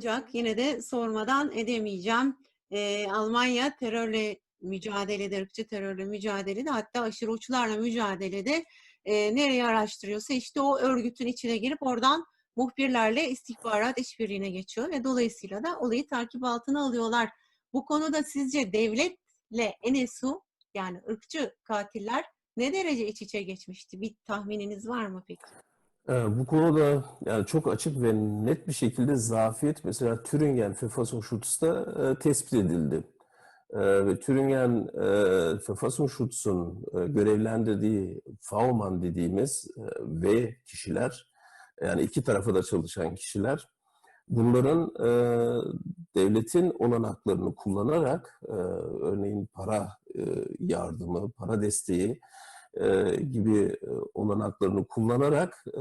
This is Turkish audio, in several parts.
Ancak yine de sormadan edemeyeceğim. Ee, Almanya terörle mücadelede, ırkçı terörle mücadelede hatta aşırı uçlarla mücadelede e, nereye araştırıyorsa işte o örgütün içine girip oradan muhbirlerle istihbarat işbirliğine geçiyor ve dolayısıyla da olayı takip altına alıyorlar. Bu konuda sizce devletle NSU yani ırkçı katiller ne derece iç içe geçmişti? Bir tahmininiz var mı peki? Ee, Bu konuda yani çok açık ve net bir şekilde zafiyet mesela Thüringen Verfassungsschutz'ta e, tespit edildi. E, ve Thüringen e, Verfassungsschutz'un e, görevlendirdiği V-Mann dediğimiz e, V kişiler yani iki tarafa da çalışan kişiler bunların e, devletin olanaklarını kullanarak e, örneğin para e, yardımı, para desteği e, gibi e, olanaklarını kullanarak e,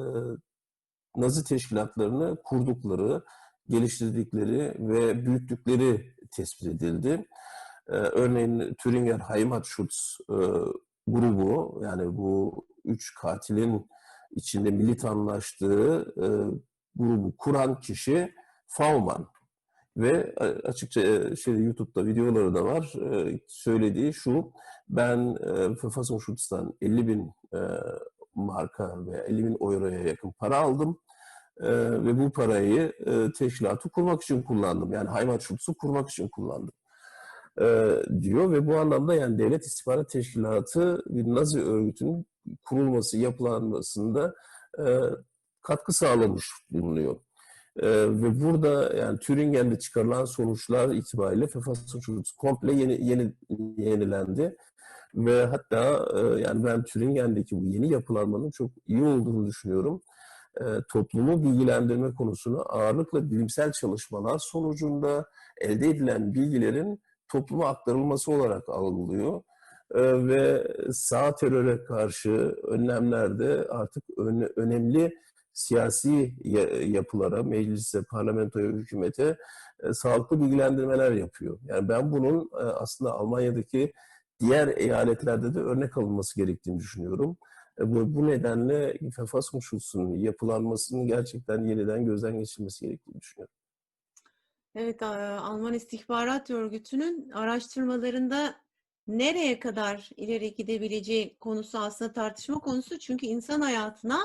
Nazi teşkilatlarını kurdukları, geliştirdikleri ve büyüttükleri tespit edildi. Örneğin Thüringer Heimatschutz grubu yani bu üç katilin içinde militanlaştığı grubu kuran kişi Fauman. Ve e, açıkça e, şey YouTube'da videoları da var. E, söylediği şu, ben e, Verfassungsschutz'tan 50 bin marka ve 50 bin euroya yakın para aldım. E, ve bu parayı e, teşkilatı kurmak için kullandım. Yani Heimatschutz'u kurmak için kullandım. E, diyor ve bu anlamda yani Devlet İstihbarat Teşkilatı bir Nazi örgütünün kurulması, yapılanmasında e, katkı sağlamış bulunuyor. Ee, ve burada yani Türingen'de çıkarılan sonuçlar itibariyle Verfassungsschutz komple yeni, yeni yenilendi. Ve hatta e, yani ben Türingen'deki bu yeni yapılanmanın çok iyi olduğunu düşünüyorum. E, toplumu bilgilendirme konusunu ağırlıkla bilimsel çalışmalar sonucunda elde edilen bilgilerin topluma aktarılması olarak algılıyor. E, ve sağ teröre karşı önlemlerde artık ön, önemli siyasi yapılara, meclise, parlamentoya, hükümete e, sağlıklı bilgilendirmeler yapıyor. Yani ben bunun e, aslında Almanya'daki diğer eyaletlerde de örnek alınması gerektiğini düşünüyorum. E, bu, bu nedenle Verfassungsschutz'un yapılanmasının gerçekten yeniden gözden geçirilmesi gerektiğini düşünüyorum. Evet, Alman İstihbarat Örgütü'nün araştırmalarında nereye kadar ileri gidebileceği konusu aslında tartışma konusu. Çünkü insan hayatına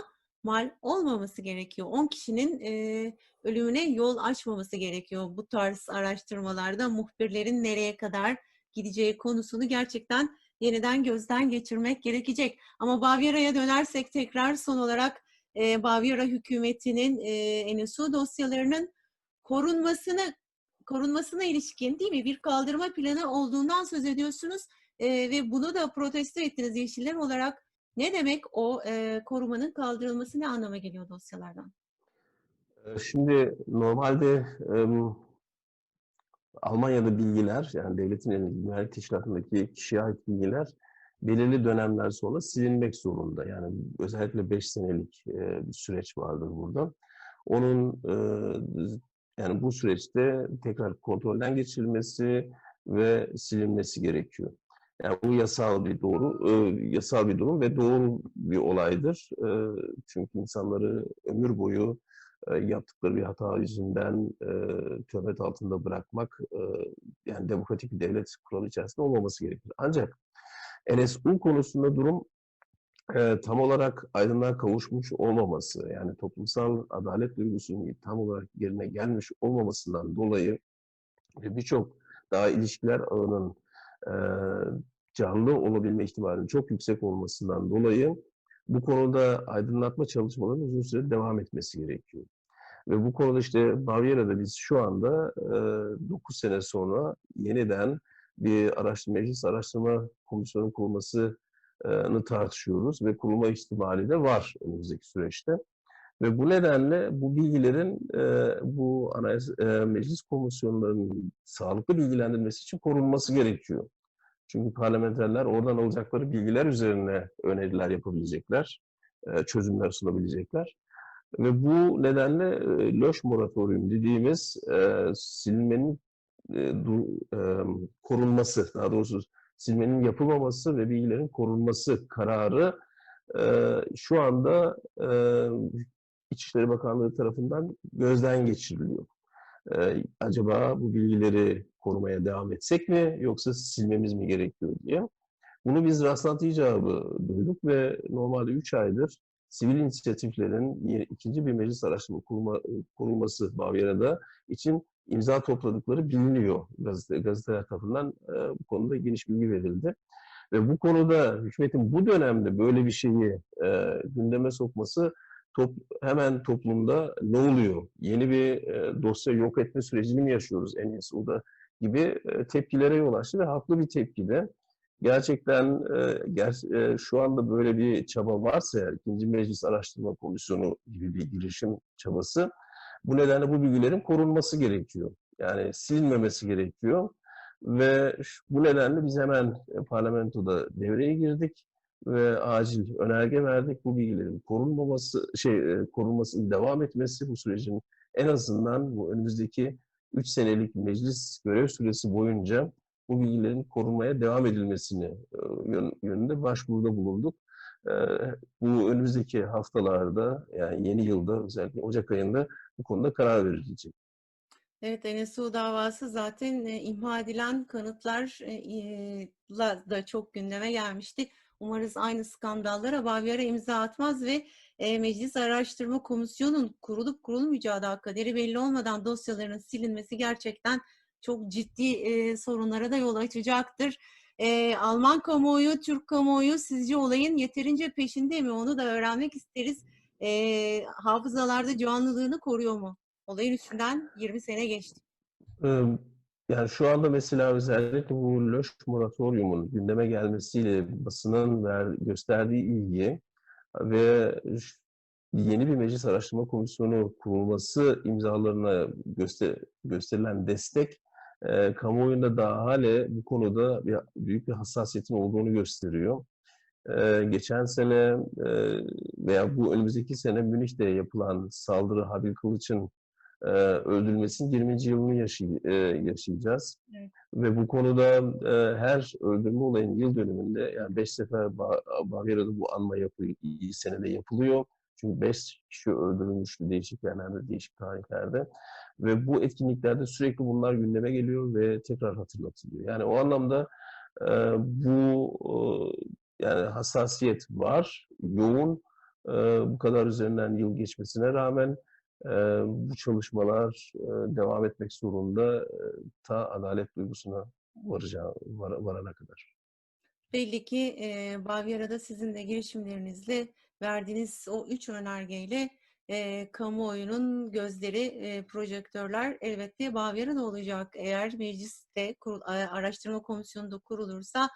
mal olmaması gerekiyor. 10 kişinin e, ölümüne yol açmaması gerekiyor. Bu tarz araştırmalarda muhbirlerin nereye kadar gideceği konusunu gerçekten yeniden gözden geçirmek gerekecek. Ama Bavyera'ya dönersek tekrar son olarak e, Bavyera hükümetinin e, NSU dosyalarının korunmasını korunmasına ilişkin değil mi bir kaldırma planı olduğundan söz ediyorsunuz e, ve bunu da protesto ettiniz Yeşiller olarak ne demek o e, korumanın kaldırılması ne anlama geliyor dosyalardan? Şimdi normalde e, Almanya'da bilgiler, yani devletin elindeki güvenlik teşkilatındaki kişiye ait bilgiler belirli dönemler sonra silinmek zorunda. Yani özellikle 5 senelik e, bir süreç vardır burada. Onun e, yani bu süreçte tekrar kontrolden geçirilmesi ve silinmesi gerekiyor. Yani bu yasal bir doğru, e, yasal bir durum ve doğru bir olaydır. E, çünkü insanları ömür boyu e, yaptıkları bir hata yüzünden e, töhmet altında bırakmak e, yani demokratik bir devlet kuralı içerisinde olmaması gerekir. Ancak NSU konusunda durum e, tam olarak aydınlığa kavuşmuş olmaması, yani toplumsal adalet duygusunun tam olarak yerine gelmiş olmamasından dolayı birçok daha ilişkiler ağının e, canlı olabilme ihtimalinin çok yüksek olmasından dolayı bu konuda aydınlatma çalışmalarının uzun süre devam etmesi gerekiyor. Ve bu konuda işte Bavyera'da biz şu anda e, 9 sene sonra yeniden bir araştırma, meclis araştırma komisyonu kurulmasını tartışıyoruz ve kurulma ihtimali de var önümüzdeki süreçte. Ve bu nedenle bu bilgilerin e, bu anayasa, e, meclis komisyonlarının sağlıklı bilgilendirilmesi için korunması gerekiyor. Çünkü parlamenterler oradan alacakları bilgiler üzerine öneriler yapabilecekler, e, çözümler sunabilecekler. Ve bu nedenle e, löş moratorium dediğimiz e, silmenin korunması, daha doğrusu silmenin yapılmaması ve bilgilerin korunması kararı şu anda İçişleri Bakanlığı tarafından gözden geçiriliyor. E, acaba bu bilgileri korumaya devam etsek mi yoksa silmemiz mi gerekiyor diye. Bunu biz rastlantı icabı duyduk ve normalde 3 aydır sivil inisiyatiflerin ikinci bir meclis araştırma kurma, kurulması Bavyera'da için imza topladıkları biliniyor gazete, gazeteler tarafından e, bu konuda geniş bilgi verildi. Ve bu konuda hükümetin bu dönemde böyle bir şeyi e, gündeme sokması top, hemen toplumda ne oluyor? Yeni bir e, dosya yok etme sürecini mi yaşıyoruz en iyisi gibi e, tepkilere yol açtı ve haklı bir tepki de. Gerçekten e, ger- e, şu anda böyle bir çaba varsa eğer ikinci Meclis Araştırma Komisyonu gibi bir girişim çabası bu nedenle bu bilgilerin korunması gerekiyor. Yani silinmemesi gerekiyor. Ve bu nedenle biz hemen e, parlamentoda devreye girdik ve acil önerge verdik. Bu bilgilerin korunmaması, şey e, korunmasının devam etmesi bu sürecin en azından bu önümüzdeki 3 senelik meclis görev süresi boyunca bu bilgilerin korunmaya devam edilmesini e, yön- yönünde başvuruda bulunduk. E, Bu önümüzdeki haftalarda yani yeni yılda özellikle Ocak ayında bu konuda karar verilecek. Evet, NSU davası zaten imha edilen kanıtlar e, e, la da çok gündeme gelmişti. Umarız aynı skandallara Bavyera imza atmaz ve e, Meclis Araştırma Komisyonu'nun kurulup kurulmayacağı da kaderi belli olmadan dosyaların silinmesi gerçekten çok ciddi e, sorunlara da yol açacaktır. E, Alman kamuoyu, Türk kamuoyu sizce olayın yeterince peşinde mi? Onu da öğrenmek isteriz. E, hafızalarda canlılığını koruyor mu? Olayın üstünden 20 sene geçti. Ee, Yani şu anda mesela özellikle bu Löş moratoryumun gündeme gelmesiyle basının ver, gösterdiği ilgi ve yeni bir meclis araştırma komisyonu kurulması imzalarına göster, gösterilen destek e, kamuoyunda daha hale bu konuda bir, büyük bir hassasiyetin olduğunu gösteriyor. E, geçen sene e, veya bu önümüzdeki sene Münih'te yapılan saldırı Habil Kılıç'ın e, öldürülmesinin 20. yılını yaşay- e, yaşayacağız. Evet. Ve bu konuda e, her öldürme olayın yıl dönümünde yani 5 sefer Ba- Bavyera'da bu anma yapı iyi senede yapılıyor. Çünkü 5 kişi öldürülmüştü değişik yerlerde, değişik tarihlerde. Ve bu etkinliklerde sürekli bunlar gündeme geliyor ve tekrar hatırlatılıyor. Yani o anlamda e, bu e, yani hassasiyet var, yoğun. E, bu kadar üzerinden yıl geçmesine rağmen e, bu çalışmalar e, devam etmek zorunda e, ta adalet duygusuna varacağı, var- varana kadar. Belli ki e, Bavyera'da sizin de girişimlerinizle verdiğiniz o üç önergeyle e, kamuoyunun gözleri, e, projektörler elbette Bavyera'da olacak. Eğer mecliste kurul, araştırma komisyonu da kurulursa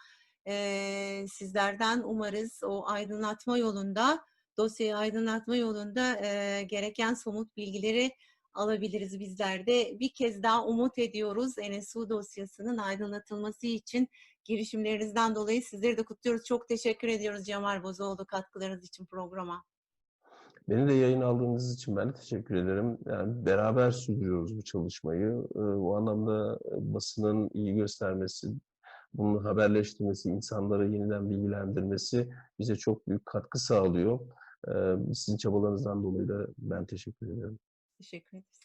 e, sizlerden umarız o aydınlatma yolunda, dosyayı aydınlatma yolunda e, gereken somut bilgileri alabiliriz bizler de. Bir kez daha umut ediyoruz NSU dosyasının aydınlatılması için girişimlerinizden dolayı sizleri de kutluyoruz. Çok teşekkür ediyoruz Cemal Bozoğlu katkılarınız için programa. Beni de yayın aldığınız için ben de teşekkür ederim. Yani beraber sürdürüyoruz bu çalışmayı. Bu anlamda basının iyi göstermesi, bunu haberleştirmesi, insanları yeniden bilgilendirmesi bize çok büyük katkı sağlıyor. Sizin çabalarınızdan dolayı da ben teşekkür ederim. Teşekkür ederiz.